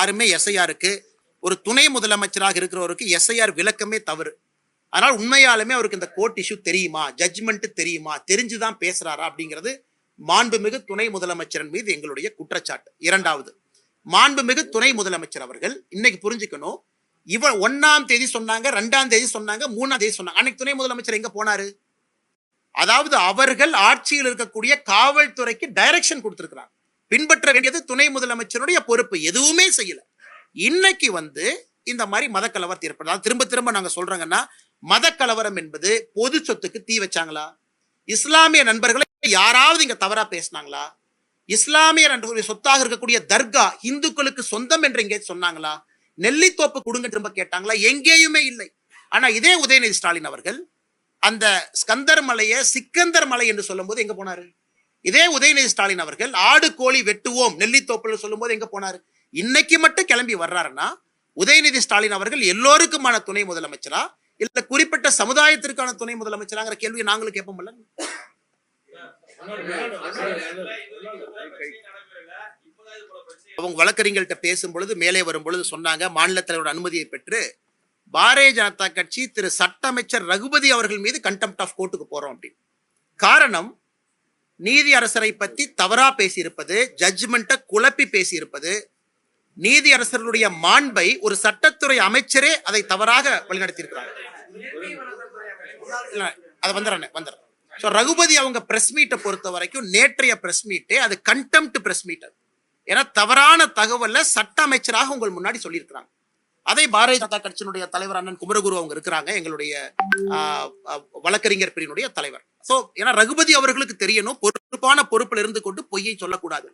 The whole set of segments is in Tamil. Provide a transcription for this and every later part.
யாருமே எஸ்ஐஆருக்கு ஒரு துணை முதலமைச்சராக இருக்கிறவருக்கு எஸ்ஐஆர் விளக்கமே தவறு. அதனால் உண்மையாலுமே அவருக்கு இந்த கோர்ட் இஷ்யூ தெரியுமா? ஜட்ஜ்மெண்ட் தெரியுமா? தெரிஞ்சுதான் பேசுறாரா அப்படிங்கிறது மாண்புமிகு துணை முதலமைச்சரின் மீது எங்களுடைய குற்றச்சாட்டு. இரண்டாவது மாண்புமிகு துணை முதலமைச்சர் அவர்கள் இன்னைக்கு புரிஞ்சுக்கணும் இவ ஒன்னாம் தேதி சொன்னாங்க ரெண்டாம் தேதி சொன்னாங்க மூணாம் தேதி சொன்னாங்க. அன்னைக்கு துணை முதலமைச்சர் எங்க போனாரு? அதாவது அவர்கள் ஆட்சியில் இருக்கக்கூடிய காவல்துறைக்கு டைரக்ஷன் கொடுத்திருக்கிறாங்க. பின்பற்ற வேண்டியது துணை முதலமைச்சருடைய பொறுப்பு. எதுவுமே செய்யல. இன்னைக்கு வந்து இந்த மாதிரி மதக்கலவரத்தை ஏற்படுது திரும்ப திரும்ப நாங்க சொல்றோங்கன்னா மதக்கலவரம் என்பது பொது சொத்துக்கு தீ வச்சாங்களா? இஸ்லாமிய நண்பர்களை யாராவது இங்க தவறா பேசினாங்களா? இஸ்லாமிய நண்பர்களுடைய சொத்தாக இருக்கக்கூடிய தர்கா இந்துக்களுக்கு சொந்தம் என்று எங்கே சொன்னாங்களா? நெல்லித்தோப்பு கொடுங்க திரும்ப கேட்டாங்களா? எங்கேயுமே இல்லை. ஆனா இதே உதயநிதி ஸ்டாலின் அவர்கள் அந்த ஸ்கந்தர் மலையை சிக்கந்தர் மலை என்று சொல்லும்போது எங்க போனாரு? இதே உதயநிதி ஸ்டாலின் அவர்கள் ஆடு கோழி வெட்டுவோம் சொல்லும் சொல்லும்போது எங்க போனாரு? இன்னைக்கு மட்டும் கிளம்பி வர்றாருன்னா உதயநிதி ஸ்டாலின் அவர்கள் எல்லோருக்குமான துணை முதலமைச்சரா? இல்ல குறிப்பிட்ட சமுதாயத்திற்கான துணை முதலமைச்சராங்கிற கேள்வியை நாங்களும் கேட்போம்ல அவங்க வழக்கறிஞர்கள்ட்ட பேசும் பொழுது மேலே வரும் பொழுது சொன்னாங்க மாநில தலைவரோட அனுமதியை பெற்று பாரதிய ஜனதா கட்சி திரு சட்ட அமைச்சர் ரகுபதி அவர்கள் மீது கண்டெம்ட் ஆஃப் கோர்ட்டுக்கு போறோம் அப்படின்னு. காரணம் நீதி அரசரை பத்தி தவறா பேசியிருப்பது ஜட்ஜ்மெண்ட்டை குழப்பி பேசியிருப்பது நீதி அரசர்களுடைய மாண்பை ஒரு சட்டத்துறை அமைச்சரே அதை தவறாக வழிநடத்தியிருக்கிறாங்க அதை வந்துடுறேன் வந்துடுறேன். ஸோ ரகுபதி அவங்க பிரஸ் மீட்டை பொறுத்த வரைக்கும் நேற்றைய பிரஸ் மீட்டே அது கண்டெம்ட் பிரஸ் மீட் ஏன்னா தவறான தகவலை சட்ட அமைச்சராக உங்கள் முன்னாடி சொல்லியிருக்கிறாங்க. அதை பாரதிய ஜனதா கட்சியினுடைய தலைவர் அண்ணன் குமரகுரு அவங்க இருக்கிறாங்க எங்களுடைய ஆஹ், வழக்கறிஞர் பிரிவினுடைய தலைவர். சோ ஏன்னா ரகுபதி அவர்களுக்கு தெரியணும். பொறுப்பான பொறுப்பில் இருந்து கொண்டு பொய்யை சொல்லக்கூடாது.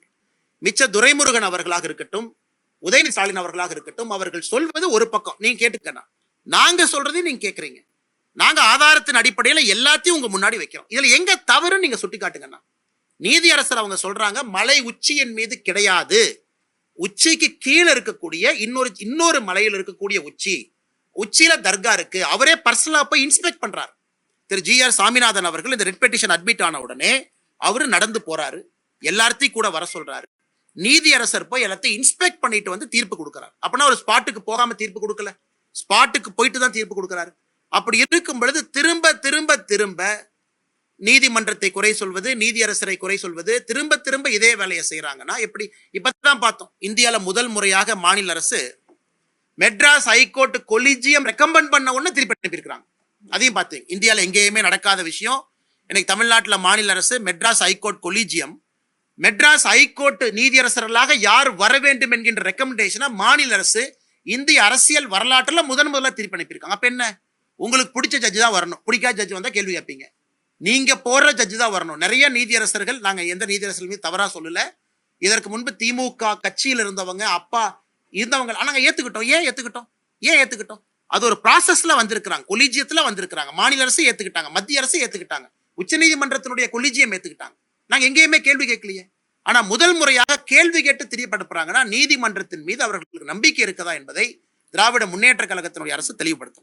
மிச்ச துரைமுருகன் அவர்களாக இருக்கட்டும் உதயநிதி ஸ்டாலின் அவர்களாக இருக்கட்டும் அவர்கள் சொல்வது ஒரு பக்கம். நீங்க கேட்டுக்கணும் நாங்க சொல்றதையும் நீங்க கேக்குறீங்க. நாங்க ஆதாரத்தின் அடிப்படையில எல்லாத்தையும் உங்க முன்னாடி வைக்கிறோம். இதுல எங்க தவறு நீங்க சுட்டி காட்டுங்கண்ணா நீதியரசர் அவங்க சொல்றாங்க மலை உச்சியின் மீது கிடையாது. உச்சிக்கு கீழே இருக்கக்கூடிய இன்னொரு இன்னொரு மலையில் இருக்கக்கூடிய உச்சி. உச்சியில தர்கா இருக்கு. அவரே பர்சனலா போய் இன்ஸ்பெக்ட் பண்றாரு. திரு ஜி ஆர் சாமிநாதன் அவர்கள் இந்த ரெட் பெட்டிஷன் அட்மிட் ஆன உடனே அவரு நடந்து போறாரு. எல்லாத்தையும் கூட வர சொல்றாரு. நீதியரசர் போய் எல்லாத்தையும் இன்ஸ்பெக்ட் பண்ணிட்டு வந்து தீர்ப்பு கொடுக்குறாரு. அப்படின்னா ஒரு ஸ்பாட்டுக்கு போகாம தீர்ப்பு கொடுக்கல. ஸ்பாட்டுக்கு போயிட்டு தான் தீர்ப்பு கொடுக்கறாரு. அப்படி இருக்கும் பொழுது திரும்ப திரும்ப திரும்ப நீதிமன்றத்தை குறை சொல்வது நீதியரசரை குறை சொல்வது திரும்ப திரும்ப இதே வேலையை செய்யறாங்கன்னா எப்படி? இப்பதான் பார்த்தோம். இந்தியாவில் முதல் முறையாக மாநில அரசு மெட்ராஸ் ஹைகோர்ட் கொலிஜியம் ரெக்கமெண்ட் பண்ண உடனே திருப்பி அனுப்பியிருக்கிறாங்க. அதையும் பார்த்து இந்தியாவில் எங்கேயுமே நடக்காத விஷயம். எனக்கு தமிழ்நாட்டில் மாநில அரசு Madras high court collegium. Madras high court நீதியரசர்களாக யார் வர வேண்டும் என்கின்ற ரெக்கமெண்டேஷனை மாநில அரசு இந்திய அரசியல் வரலாற்றில் முதன் முதல்ல திருப்பி அனுப்பியிருக்காங்க அப்போ என்ன? உங்களுக்கு பிடிச்ச ஜட்ஜு தான் வரணும். பிடிக்காத ஜட்ஜு வந்தால் கேள்வி கேட்பீங்க. நீங்கள் போடுற ஜட்ஜு தான் வரணும். நிறைய நீதியரசர்கள் நாங்கள் எந்த நீதியரசர்களுமே தவறாக சொல்லலை. இதற்கு முன்பு திமுக கட்சியில் இருந்தவங்க அப்பா இருந்தவங்க ஆனால் நாங்கள் ஏற்றுக்கிட்டோம் ஏன் ஏற்றுக்கிட்டோம் ஏன் ஏற்றுக்கிட்டோம் அது ஒரு ப்ராசஸ்ல வந்திருக்கிறாங்க. கொலிஜியத்துல வந்திருக்கிறாங்க. மாநில அரசு ஏத்துக்கிட்டாங்க. மத்திய அரசு ஏத்துக்கிட்டாங்க. உச்சநீதிமன்றத்தினுடைய கொலிஜியம் ஏத்துக்கிட்டாங்க. நாங்க எங்கேயுமே கேள்வி கேட்கலையே. ஆனா முதல் முறையாக கேள்வி கேட்டு தெரியப்படுறாங்கன்னா நீதிமன்றத்தின் மீது அவர்களுக்கு நம்பிக்கை இருக்கதா என்பதை திராவிட முன்னேற்ற கழகத்தினுடைய அரசு தெளிவுபடுத்தும்.